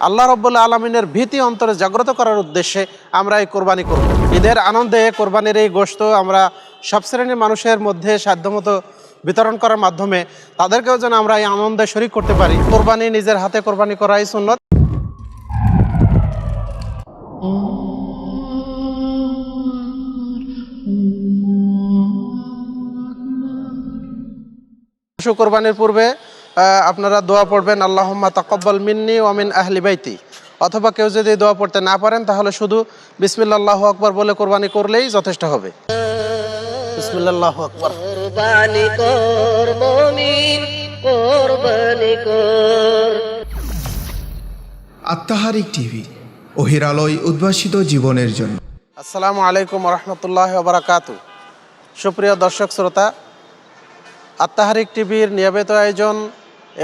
আল্লাহ রব্বুল্লা আলমিনের ভীতি অন্তরে জাগ্রত করার উদ্দেশ্যে আমরা এই কোরবানি করব। ঈদের আনন্দে কোরবানির এই গোশত আমরা সব শ্রেণির মানুষের মধ্যে সাধ্যমতো বিতরণ করার মাধ্যমে তাদেরকেও যেন আমরা এই আনন্দে শরিক করতে পারি। কোরবানি নিজের হাতে কোরবানি করাই সুন্নত। পশু কোরবানির পূর্বে আপনারা দোয়া পড়বেন আল্লাহম্মা তাকব্বাল মিন্নি ওয়ামিন আহলি বাইতি। অথবা কেউ যদি দোয়া পড়তে না পারেন তাহলে শুধু বিসমিল্লাহ আকবর বলে কোরবানি করলেই যথেষ্ট হবে। বিসমিল্লাহ আকবর। কোরবানি কর কোরবানি কর। আত্মাহারিক টিভি অহিরালয় উদ্ভাসিত জীবনের জন্য। আসসালামু আলাইকুম রহমতুল্লাহ বারাকাতু। সুপ্রিয় দর্শক শ্রোতা আত্মাহারিক টিভির নিয়মিত আয়োজন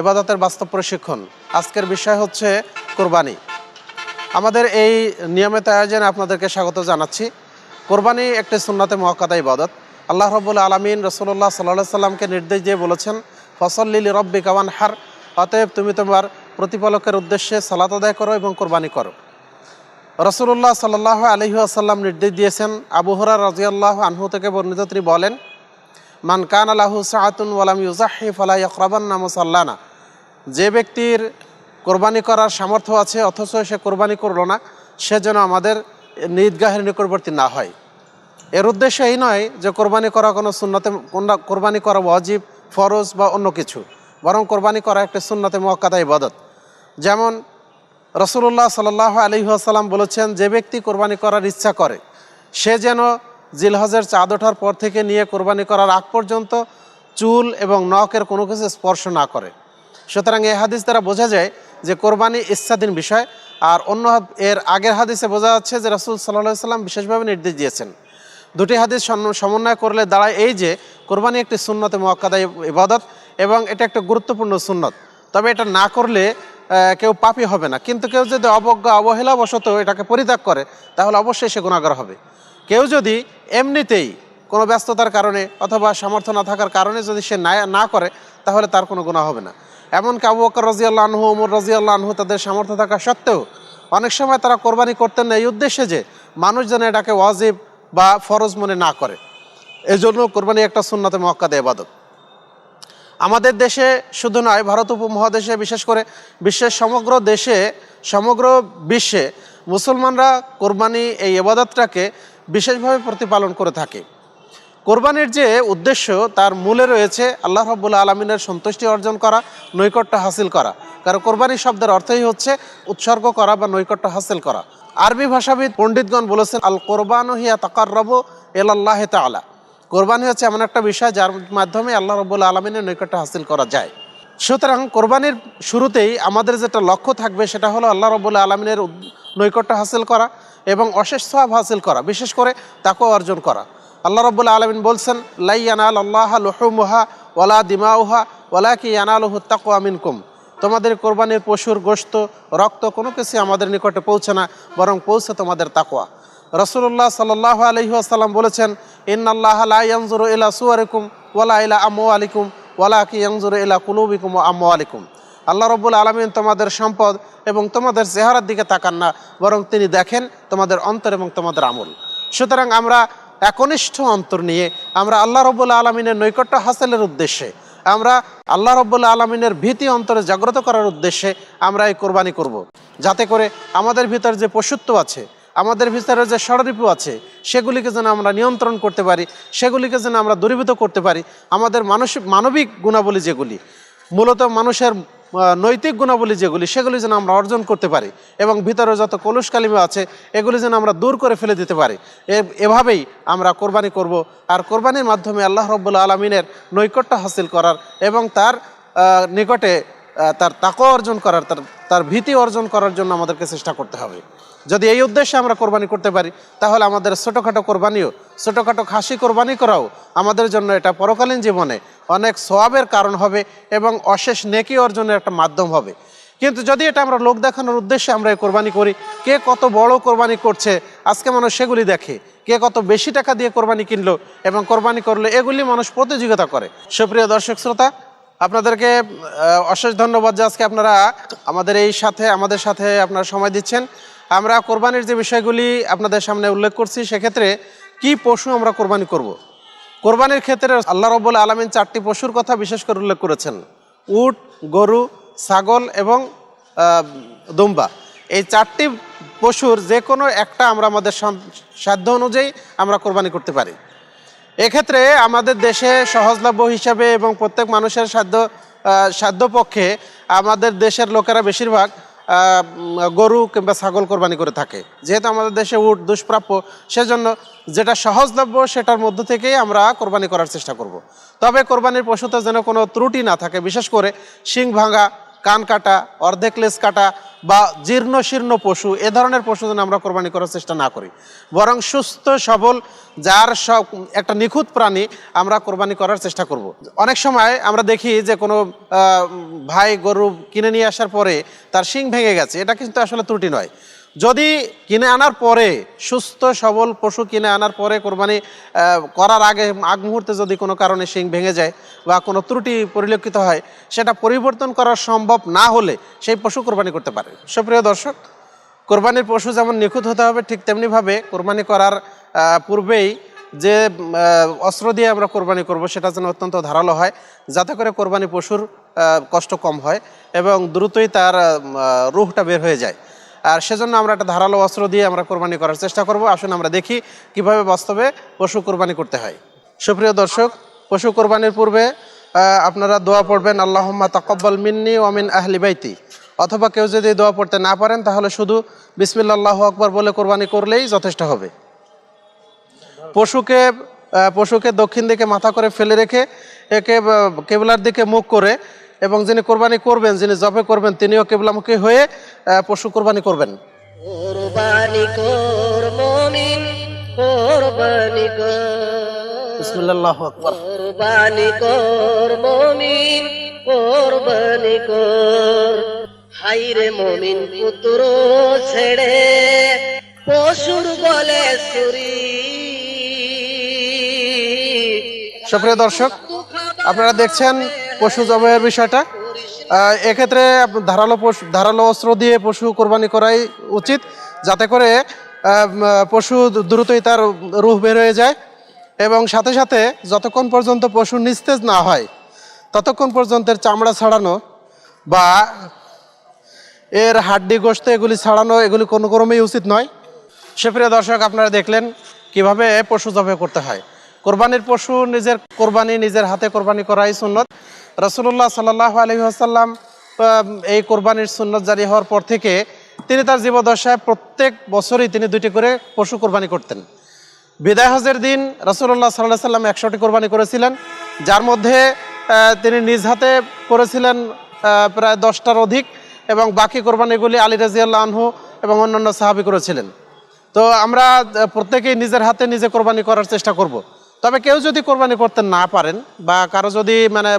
এবাদতের বাস্তব প্রশিক্ষণ। আজকের বিষয় হচ্ছে কোরবানি। আমাদের এই নিয়মিত আয়োজনে আপনাদেরকে স্বাগত জানাচ্ছি। কোরবানি একটি সুন্নাতে মহাকাদা ইবাদত। আল্লাহ রবুল আলমিন রসুল্লাহ সাল্লাহ সাল্লামকে নির্দেশ দিয়ে বলেছেন ফসল্লিলি রব্বি কাওয়ান হার অতএব তুমি তোমার প্রতিপালকের উদ্দেশ্যে সালাত আদায় করো এবং কোরবানি করো। রসুল্লাহ সাল্লাহ আলহি আসাল্লাম নির্দেশ দিয়েছেন আবুহরা রাজিয়াল্লাহ আনহু থেকে বর্ণিত তিনি বলেন মান কান আলাহু সাহাতুন ওয়ালাম ইউজাহি ফালা ইকরাবান নাম সাল্লানা যে ব্যক্তির কোরবানি করার সামর্থ্য আছে, অথচ সে কোরবানি করল না, সে যেন আমাদের ঈদগাহের নিকটবর্তী না হয়। এর উদ্দেশ্য এই নয় যে কোরবানি করা কোনো সুন্নতে কোরবানি করা ওয়াজিব, ফরজ বা অন্য কিছু, বরং কোরবানি করা একটা সুন্নতে মক্কাদা ইবাদত। যেমন রসুল্লাহ সাল্লাহ আলহিহাসাল্লাম বলেছেন, যে ব্যক্তি কোরবানি করার ইচ্ছা করে, সে যেন জিলহজের চাঁদ ওঠার পর থেকে নিয়ে কোরবানি করার আগ পর্যন্ত চুল এবং নখের কোনো কিছু স্পর্শ না করে। সুতরাং এই হাদিস দ্বারা বোঝা যায় যে কোরবানি ইচ্ছাধীন বিষয়, আর অন্য এর আগের হাদিসে বোঝা যাচ্ছে যে রসুল সাল্লাহ সাল্লাম বিশেষভাবে নির্দেশ দিয়েছেন। দুটি হাদিস সমন্বয় করলে দাঁড়ায় এই যে, কোরবানি একটি সুন্নতে, মোয়াক্কাদা ইবাদত, এবং এটা একটা গুরুত্বপূর্ণ সুন্নত। তবে এটা না করলে কেউ পাপি হবে না। কিন্তু কেউ যদি অবজ্ঞা, অবহেলাবশত এটাকে পরিত্যাগ করে, তাহলে অবশ্যই সে গুণাগার হবে। কেউ যদি এমনিতেই কোনো ব্যস্ততার কারণে অথবা সামর্থ্য না থাকার কারণে যদি সে না না করে, তাহলে তার কোনো গুণা হবে না। এমনকি আবু বকর রাজিয়াল্লাহ আনহু, উমর রাজিয়াল্লাহ আনহু তাদের সামর্থ্য থাকা সত্ত্বেও অনেক সময় তারা কোরবানি করতেন না, এই উদ্দেশ্যে যে মানুষ যেন এটাকে ওয়াজিব বা ফরজ মনে না করে। এই জন্য কোরবানি একটা সুন্নতে মক্কাদে এবাদত। আমাদের দেশে শুধু নয়, ভারত উপমহাদেশে বিশেষ করে বিশ্বের সমগ্র দেশে, সমগ্র বিশ্বে মুসলমানরা কোরবানি এই এবাদতটাকে বিশেষভাবে প্রতিপালন করে থাকে। কোরবানির যে উদ্দেশ্য, তার মূলে রয়েছে আল্লাহ রব্বুল্লা আলমিনের সন্তুষ্টি অর্জন করা, নৈকট্য হাসিল করা। কারণ কোরবানি শব্দের অর্থই হচ্ছে উৎসর্গ করা বা নৈকট্য হাসিল করা। আরবি ভাষাবিদ পণ্ডিতগণ বলেছেন, আল কোরবান হিয়া তাকার রব এল্লাহ তালা কোরবানি হচ্ছে এমন একটা বিষয় যার মাধ্যমে আল্লাহ রব্বুল্লা আলমিনের নৈকট্য হাসিল করা যায়। সুতরাং কোরবানির শুরুতেই আমাদের যেটা লক্ষ্য থাকবে, সেটা হলো আল্লাহ রব্বুল্লা আলমিনের নৈকট্য হাসিল করা। এবং অশেষ সব হাসিল করা, বিশেষ করে তাকেও অর্জন করা। আল্লাহ রব্বুল্লা আলমিন বলছেন, লাই আনাল আল্লাহ লুহুমুহা ওয়ালা দিমাউহা ওয়ালা কি আনালহু তাকু আমিনকুম তোমাদের কোরবানির পশুর গোশত, রক্ত কোনো কিছু আমাদের নিকটে পৌঁছে না, বরং পৌঁছে তোমাদের তাকোয়া রসুল্লাহ সাল্লাহ আলহিহাসাল্লাম বলেছেন, ইন্নাল্লাহ লা ইয়ানজুরু ইলা সুয়ারিকুম ওয়ালা ইলা আমু আলিকুম ওয়ালা কি ইলা কুলুবিকুম ও আমু আলিকুম আল্লাহ রব্বুল আলমিন তোমাদের সম্পদ এবং তোমাদের চেহারার দিকে তাকান না, বরং তিনি দেখেন তোমাদের অন্তর এবং তোমাদের আমল সুতরাং আমরা একনিষ্ঠ অন্তর নিয়ে, আমরা আল্লাহ রব্বুল আলমিনের নৈকট্য হাসিলের উদ্দেশ্যে, আমরা আল্লাহ রব্বুল্লা আলমিনের ভীতি অন্তরে জাগ্রত করার উদ্দেশ্যে আমরা এই কোরবানি করব। যাতে করে আমাদের ভিতর যে পশুত্ব আছে, আমাদের ভিতরে যে ষড়রিপু আছে, সেগুলিকে যেন আমরা নিয়ন্ত্রণ করতে পারি, সেগুলিকে যেন আমরা দূরীভূত করতে পারি, আমাদের মানসিক, মানবিক গুণাবলী যেগুলি, মূলত মানুষের নৈতিক গুণাবলী যেগুলি, সেগুলি যেন আমরা অর্জন করতে পারি এবং ভিতরে যত কলুষ কালিমা আছে, এগুলি যেন আমরা দূর করে ফেলে দিতে পারি। এভাবেই আমরা কোরবানি করব আর কোরবানির মাধ্যমে আল্লাহ রব্বুল্লা আলমিনের নৈকট্য হাসিল করার এবং তার নিকটে তার তাকও অর্জন করার, তার তার ভীতি অর্জন করার জন্য আমাদেরকে চেষ্টা করতে হবে। যদি এই উদ্দেশ্যে আমরা কোরবানি করতে পারি, তাহলে আমাদের ছোটোখাটো কোরবানিও, ছোটোখাটো খাসি কোরবানি করাও আমাদের জন্য এটা পরকালীন জীবনে অনেক সোয়াবের কারণ হবে এবং অশেষ নেকি অর্জনের একটা মাধ্যম হবে। কিন্তু যদি এটা আমরা লোক দেখানোর উদ্দেশ্যে আমরা এই কোরবানি করি, কে কত বড় কোরবানি করছে, আজকে মানুষ সেগুলি দেখে, কে কত বেশি টাকা দিয়ে কোরবানি কিনলো এবং কোরবানি করল এগুলি মানুষ প্রতিযোগিতা করে। সুপ্রিয় দর্শক শ্রোতা, আপনাদেরকে অশেষ ধন্যবাদ যে আজকে আপনারা আমাদের এই সাথে, আমাদের সাথে আপনারা সময় দিচ্ছেন। আমরা কোরবানির যে বিষয়গুলি আপনাদের সামনে উল্লেখ করছি, সেক্ষেত্রে কি পশু আমরা কোরবানি করব। কোরবানির ক্ষেত্রে আল্লাহ রব্বুল আলমিন চারটি পশুর কথা বিশেষ করে উল্লেখ করেছেন। উট, গরু, ছাগল এবং দুম্বা। এই চারটি পশুর যে কোনো একটা আমরা আমাদের সাধ্য অনুযায়ী আমরা কোরবানি করতে পারি। এক্ষেত্রে আমাদের দেশে সহজলভ্য হিসাবে এবং প্রত্যেক মানুষের সাধ্য সাধ্যপক্ষে আমাদের দেশের লোকেরা বেশিরভাগ গরু কিংবা ছাগল কোরবানি করে থাকে যেহেতু আমাদের দেশে উট দুষ্প্রাপ্য, সেজন্য যেটা সহজলভ্য সেটার মধ্য থেকেই আমরা কোরবানি করার চেষ্টা করব। তবে কোরবানির পশুতে যেন কোনো ত্রুটি না থাকে, বিশেষ করে শিং ভাঙা কান কাটা, অর্ধেক লেজ কাটা বা জীর্ণ শীর্ণ পশু, এ ধরনের পশু যেন আমরা কোরবানি করার চেষ্টা না করি। বরং সুস্থ, সবল, যার সব একটা নিখুঁত প্রাণী আমরা কোরবানি করার চেষ্টা করব। অনেক সময় আমরা দেখি যে কোনো ভাই গরু কিনে নিয়ে আসার পরে তার শিং ভেঙে গেছে। এটা কিন্তু আসলে ত্রুটি নয়। যদি কিনে আনার পরে, সুস্থ, সবল পশু কিনে আনার পরে কোরবানি করার আগে, আগ মুহূর্তে যদি কোনো কারণে শিং ভেঙে যায় বা কোনো ত্রুটি পরিলক্ষিত হয়, সেটা পরিবর্তন করা সম্ভব না হলে সেই পশু কোরবানি করতে পারে। সুপ্রিয় দর্শক, কোরবানির পশু যেমন নিখুঁত হতে হবে, ঠিক তেমনিভাবে কোরবানি করার পূর্বেই যে অস্ত্র দিয়ে আমরা কোরবানি করব, সেটা যেন অত্যন্ত ধারালো হয়, যাতে করে কোরবানি পশুর কষ্ট কম হয় এবং দ্রুতই তার রুহটা বের হয়ে যায়। আর সেজন্য আমরা একটা ধারালো অস্ত্র দিয়ে আমরা কোরবানি করার চেষ্টা করব। আসুন আমরা দেখি কীভাবে বাস্তবে পশু কোরবানি করতে হয়। সুপ্রিয় দর্শক, পশু কোরবানির পূর্বে আপনারা দোয়া পড়বেন, আল্লাহম্মা তাকব্বাল মিন্নি ওমিন আহলি বাইতি। অথবা কেউ যদি দোয়া পড়তে না পারেন, তাহলে শুধু বিসমিল্লাহ আকবর বলে কোরবানি করলেই যথেষ্ট হবে। পশুকে পশুকে দক্ষিণ দিকে মাথা করে ফেলে রেখে, একে কেবলার দিকে মুখ করে এবং যিনি কোরবানি করবেন যিনি জবে করবেন তিনিও কেবলামুখী হয়ে পশু কোরবানি করবেন। কোরবানি কর মমিন কোরবানি কর। বিসমিল্লাহ আকবর। কোরবানি কর মমিন কোরবানি কর। হাইরে মমিন পুত্র ছেড়ে পশুর বলে সুরি সুপ্রিয় দর্শক আপনারা দেখছেন পশু জবাইয়ের বিষয়টা। এক্ষেত্রে ধারালো পশু, ধারালো অস্ত্র দিয়ে পশু কোরবানি করাই উচিত, যাতে করে পশু দ্রুতই তার রুহ বের হয়ে যায় এবং সাথে সাথে যতক্ষণ পর্যন্ত পশু নিস্তেজ না হয়, ততক্ষণ পর্যন্ত চামড়া ছাড়ানো বা এর হাড্ডি গোস্ত এগুলি ছাড়ানো এগুলি কোনো ক্রমেই উচিত নয়। সুপ্রিয় দর্শক, আপনারা দেখলেন কীভাবে পশু জবে করতে হয়। কোরবানির পশু নিজের কোরবানি, নিজের হাতে কোরবানি করাই সুন্নত। রসুল্লাহ সাল্লাহ আলহি আসাল্লাম এই কোরবানির সুন্নত জারি হওয়ার পর থেকে তিনি তার জীবদশায় প্রত্যেক বছরই তিনি দুইটি করে পশু কোরবানি করতেন বিদায় হজের দিন রসুল্লাহ সাল্লাহ সাল্লাম একশোটি কোরবানি করেছিলেন, যার মধ্যে তিনি নিজ হাতে করেছিলেন প্রায় দশটার অধিক এবং বাকি কোরবানিগুলি আলী রাজিয়াল্লাহ আনহু এবং অন্যান্য সাহাবি করেছিলেন তো আমরা প্রত্যেকেই নিজের হাতে নিজে কোরবানি করার চেষ্টা করব। তবে কেউ যদি কোরবানি করতে না পারেন বা কারও যদি মানে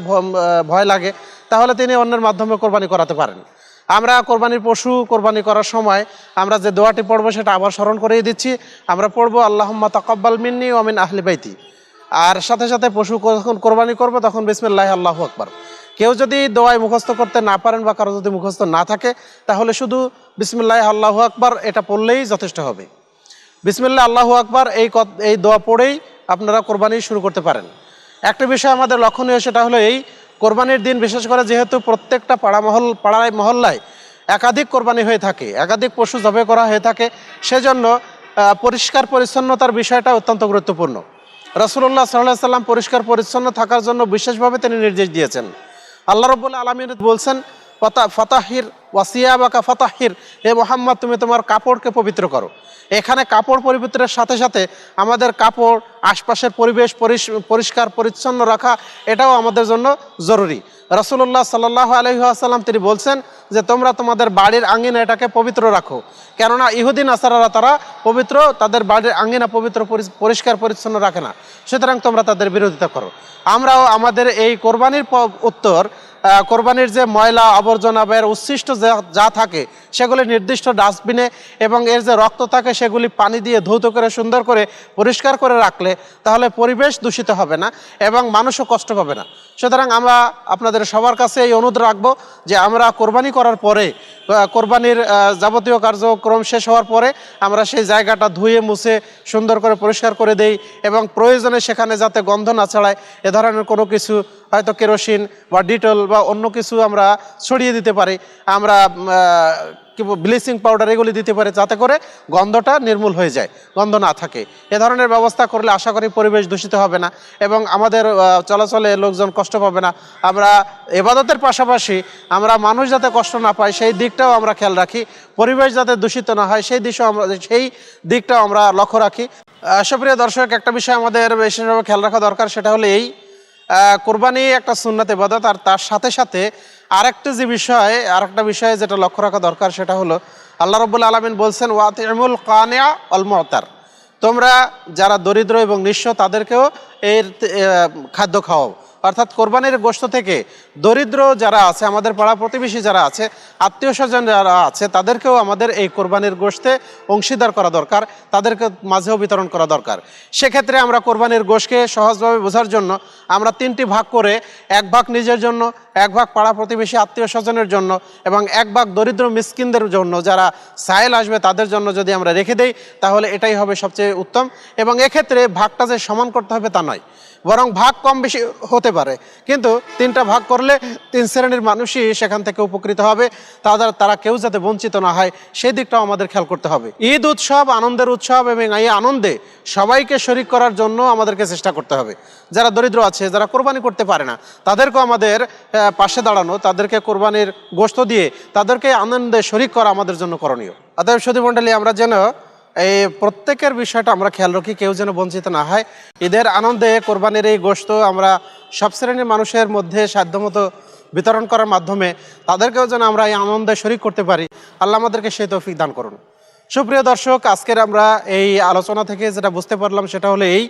ভয় লাগে, তাহলে তিনি অন্যের মাধ্যমে কোরবানি করাতে পারেন। আমরা কোরবানির পশু কোরবানি করার সময় আমরা যে দোয়াটি পড়ব সেটা আবার স্মরণ করিয়ে দিচ্ছি। আমরা পড়ব, আল্লাহম্মা তাকাব্বাল মিন্নি ওমিন আহলি বাইতি। আর সাথে সাথে পশু যখন কোরবানি করব তখন বিসমিল্লাহ আল্লাহু আকবার। কেউ যদি দোয়ায় মুখস্থ করতে না পারেন বা কারও যদি মুখস্থ না থাকে, তাহলে শুধু বিসমিল্লাহ আল্লাহু আকবার এটা পড়লেই যথেষ্ট হবে। বিসমিল্লাহ আল্লাহু আকবার এই এই দোয়া পড়েই আপনারা কোরবানি শুরু করতে পারেন। একটা বিষয় আমাদের লক্ষণীয় সেটা হলো এই, কোরবানির দিন বিশেষ করে যেহেতু প্রত্যেকটা পাড়া মহল, পাড়ায়, মহল্লায় একাধিক কোরবানি হয়ে থাকে, একাধিক পশু জবে করা হয়ে থাকে, সেজন্য পরিষ্কার পরিচ্ছন্নতার বিষয়টা অত্যন্ত গুরুত্বপূর্ণ। রসুল্লাহ সাল্লাহ সাল্লাম পরিষ্কার পরিচ্ছন্ন থাকার জন্য বিশেষভাবে তিনি নির্দেশ দিয়েছেন। আল্লাহ রব্বুল্লা আলমিন বলছেন ফতা, ফতাহির ওয়াসিয়া বাকা ফতাহির। হে মোহাম্মদ, তুমি তোমার কাপড়কে পবিত্র করো। এখানে কাপড় পবিত্রের সাথে সাথে আমাদের কাপড়, আশপাশের পরিবেশ পরিষ্কার, পরিচ্ছন্ন রাখা, এটাও আমাদের জন্য জরুরি। রসুল্লাহ সাল্লাহ আলহিহাসাল্লাম তিনি বলছেন যে, তোমরা তোমাদের বাড়ির আঙ্গিনা এটাকে পবিত্র রাখো। কেননা ইহুদিন আসারারা তারা পবিত্র, তাদের বাড়ির আঙ্গিনা পবিত্র পরিষ্কার, পরিচ্ছন্ন রাখে না। সুতরাং তোমরা তাদের বিরোধিতা করো। আমরাও আমাদের এই কোরবানির উত্তর কোরবানির যে ময়লা আবর্জনা বা এর উচ্ছিষ্ট যা- থাকে, সেগুলি নির্দিষ্ট ডাস্টবিনে এবং এর যে রক্ত থাকে, সেগুলি পানি দিয়ে ধৌত করে, সুন্দর করে পরিষ্কার করে রাখলে তাহলে পরিবেশ দূষিত হবে না এবং মানুষও কষ্ট পাবে না। সুতরাং আমরা আপনাদের সবার কাছে এই অনুরোধ রাখব যে আমরা কোরবানি করার পরে কোরবানির যাবতীয় কার্যক্রম শেষ হওয়ার পরে আমরা সেই জায়গাটা ধুয়ে, মুছে, সুন্দর করে পরিষ্কার করে দেই এবং প্রয়োজনে সেখানে যাতে গন্ধ না ছড়ায়, এ ধরনের কোনো কিছু হয়তো কেরোসিন বা ডিটল বা অন্য কিছু আমরা ছড়িয়ে দিতে পারি। আমরা ব্লিচিং পাউডার এগুলি দিতে পারি যাতে করে গন্ধটা নির্মূল হয়ে যায়, গন্ধ না থাকে। এ ধরনের ব্যবস্থা করলে আশা করি পরিবেশ দূষিত হবে না এবং আমাদের চলাচলে লোকজন কষ্ট পাবে না। আমরা এবাদতের পাশাপাশি আমরা মানুষ যাতে কষ্ট না পায় সেই দিকটাও আমরা খেয়াল রাখি। পরিবেশ যাতে দূষিত না হয় সেই দিকটাও আমরা, সেই দিকটাও আমরা লক্ষ্য রাখি। সুপ্রিয় দর্শক, একটা বিষয় আমাদের বিশেষভাবে খেয়াল রাখা দরকার, সেটা হলো এই কোরবানি একটা সুন্নাত এবাদত আর তার সাথে সাথে আরেকটা যে বিষয়, আরেকটা বিষয়ে যেটা লক্ষ্য রাখা দরকার, সেটা হলো আল্লাহ রব্বুল আলমিন বলছেন ওয়াত এমুল কানিয়া অল মতার। তোমরা যারা দরিদ্র এবং নিঃস্ব, তাদেরকেও এর খাদ্য খাওয়াও। অর্থাৎ কোরবানির গোশত থেকে দরিদ্র যারা আছে, আমাদের পাড়া প্রতিবেশী যারা আছে, আত্মীয় স্বজন যারা আছে, তাদেরকেও আমাদের এই কোরবানির গোশতে অংশীদার করা দরকার, তাদেরকে মাঝেও বিতরণ করা দরকার। সেক্ষেত্রে আমরা কোরবানির গোষ্ঠকে সহজভাবে বোঝার জন্য আমরা তিনটি ভাগ করে এক ভাগ নিজের জন্য, এক ভাগ পাড়া প্রতিবেশী আত্মীয় স্বজনের জন্য এবং এক ভাগ দরিদ্র মিসকিনদের জন্য যারা সায়েল আসবে তাদের জন্য যদি আমরা রেখে দেই, তাহলে এটাই হবে সবচেয়ে উত্তম এবং এক্ষেত্রে ভাগটা যে সমান করতে হবে তা নয়। বরং ভাগ কম বেশি হতে পারে। কিন্তু তিনটা ভাগ করলে তিন শ্রেণির মানুষই সেখান থেকে উপকৃত হবে। তাদের, তারা কেউ যাতে বঞ্চিত না হয়, সেই দিকটাও আমাদের খেয়াল করতে হবে। ঈদ উৎসব, আনন্দের উৎসব এবং এই আনন্দে সবাইকে শরিক করার জন্য আমাদেরকে চেষ্টা করতে হবে। যারা দরিদ্র আছে, যারা কোরবানি করতে পারে না, তাদেরকেও আমাদের পাশে দাঁড়ানো, তাদেরকে কোরবানির গোস্ত দিয়ে তাদেরকে আনন্দে শরিক করা আমাদের জন্য করণীয়। অতএব সুধী মণ্ডলী আমরা যেন এই প্রত্যেকের বিষয়টা আমরা খেয়াল রাখি, কেউ যেন বঞ্চিত না হয়। ঈদের আনন্দে কোরবানির এই গোশত আমরা সব শ্রেণির মানুষের মধ্যে সাধ্যমতো বিতরণ করার মাধ্যমে তাদেরকেও যেন আমরা এই আনন্দে শরিক করতে পারি। আল্লাহ আমাদেরকে সেই তৌফিক দান করুন। সুপ্রিয় দর্শক, আজকের আমরা এই আলোচনা থেকে যেটা বুঝতে পারলাম সেটা হলো এই,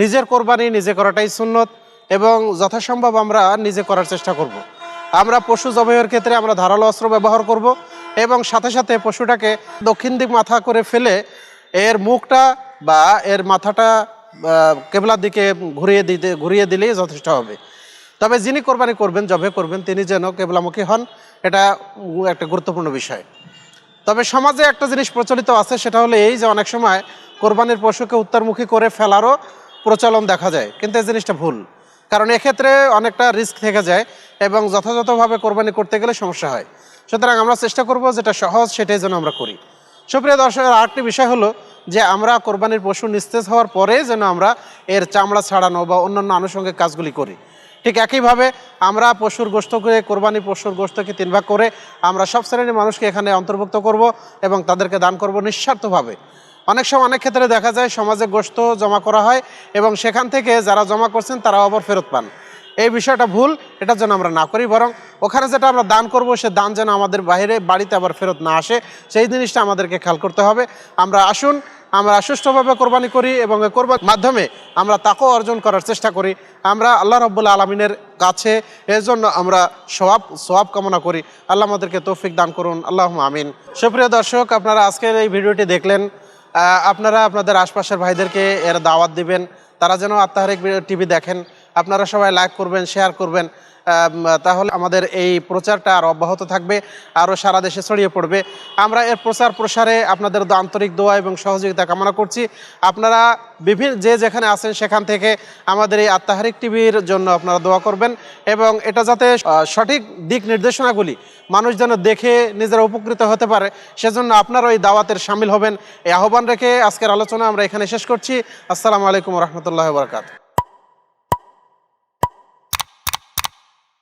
নিজের কোরবানি নিজে করাটাই সুন্নত এবং যথাসম্ভব আমরা নিজে করার চেষ্টা করব। আমরা পশু জবাইয়ের ক্ষেত্রে আমরা ধারালো অস্ত্র ব্যবহার করব। এবং সাথে সাথে পশুটাকে দক্ষিণ দিক মাথা করে ফেলে এর মুখটা বা এর মাথাটা কেবলার দিকে ঘুরিয়ে দিতে, ঘুরিয়ে দিলেই যথেষ্ট হবে। তবে যিনি কোরবানি করবেন, জবে করবেন, তিনি যেন কেবলামুখী হন, এটা একটা গুরুত্বপূর্ণ বিষয়। তবে সমাজে একটা জিনিস প্রচলিত আছে, সেটা হলো এই যে অনেক সময় কোরবানির পশুকে উত্তরমুখী করে ফেলারও প্রচলন দেখা যায়, কিন্তু এই জিনিসটা ভুল। কারণ এক্ষেত্রে অনেকটা রিস্ক থেকে যায় এবং যথাযথভাবে কোরবানি করতে গেলে সমস্যা হয়। সুতরাং আমরা চেষ্টা করব যেটা সহজ সেটাই যেন আমরা করি। সুপ্রিয় দর্শকের আরেকটি বিষয় হলো যে আমরা কোরবানির পশু নিস্তেজ হওয়ার পরে যেন আমরা এর চামড়া ছাড়ানো বা অন্যান্য আনুষঙ্গিক কাজগুলি করি। ঠিক একইভাবে আমরা পশুর গোস্তকে কোরবানি পশুর গোস্তকে তিন ভাগ করে আমরা সব শ্রেণির মানুষকে এখানে অন্তর্ভুক্ত করব এবং তাদেরকে দান করব নিঃস্বার্থভাবে। অনেক সময় অনেক ক্ষেত্রে দেখা যায় সমাজে গোস্ত জমা করা হয় এবং সেখান থেকে যারা জমা করছেন তারা আবার ফেরত পান। এই বিষয়টা ভুল, এটা যেন আমরা না করি বরং ওখানে যেটা আমরা দান করব, সে দান যেন আমাদের বাইরে বাড়িতে আবার ফেরত না আসে, সেই জিনিসটা আমাদেরকে খেয়াল করতে হবে। আমরা আসুন, আমরা সুষ্ঠুভাবে কোরবানি করি এবং কোরবানির মাধ্যমে আমরা তাকেও অর্জন করার চেষ্টা করি। আমরা আল্লাহ রব্বুল্লা আলমিনের কাছে এর জন্য আমরা সওয়াব সওয়াব কামনা করি। আল্লাহ আমাদেরকে তৌফিক দান করুন। আল্লাহ আমিন। সুপ্রিয় দর্শক, আপনারা আজকের এই ভিডিওটি দেখলেন। আপনারা আপনাদের আশপাশের ভাইদেরকে এর দাওয়াত দিবেন। তারা যেন আত্মাহারিক টিভি দেখেন। আপনারা সবাই লাইক করবেন শেয়ার করবেন তাহলে আমাদের এই প্রচারটা আর অব্যাহত থাকবে আরও সারা দেশে ছড়িয়ে পড়বে। আমরা এর প্রচার প্রসারে আপনাদের আন্তরিক দোয়া এবং সহযোগিতা কামনা করছি। আপনারা বিভিন্ন যে যেখানে আছেন সেখান থেকে আমাদের এই আত্মাহারিক টিভির জন্য আপনারা দোয়া করবেন এবং এটা যাতে সঠিক দিক নির্দেশনাগুলি মানুষ যেন দেখে নিজেরা উপকৃত হতে পারে, সেজন্য আপনারা ওই দাওয়াতের সামিল হবেন। এই আহ্বান রেখে আজকের আলোচনা আমরা এখানে শেষ করছি। আসসালামু আলাইকুম রহমতুল্লাহ বরকাত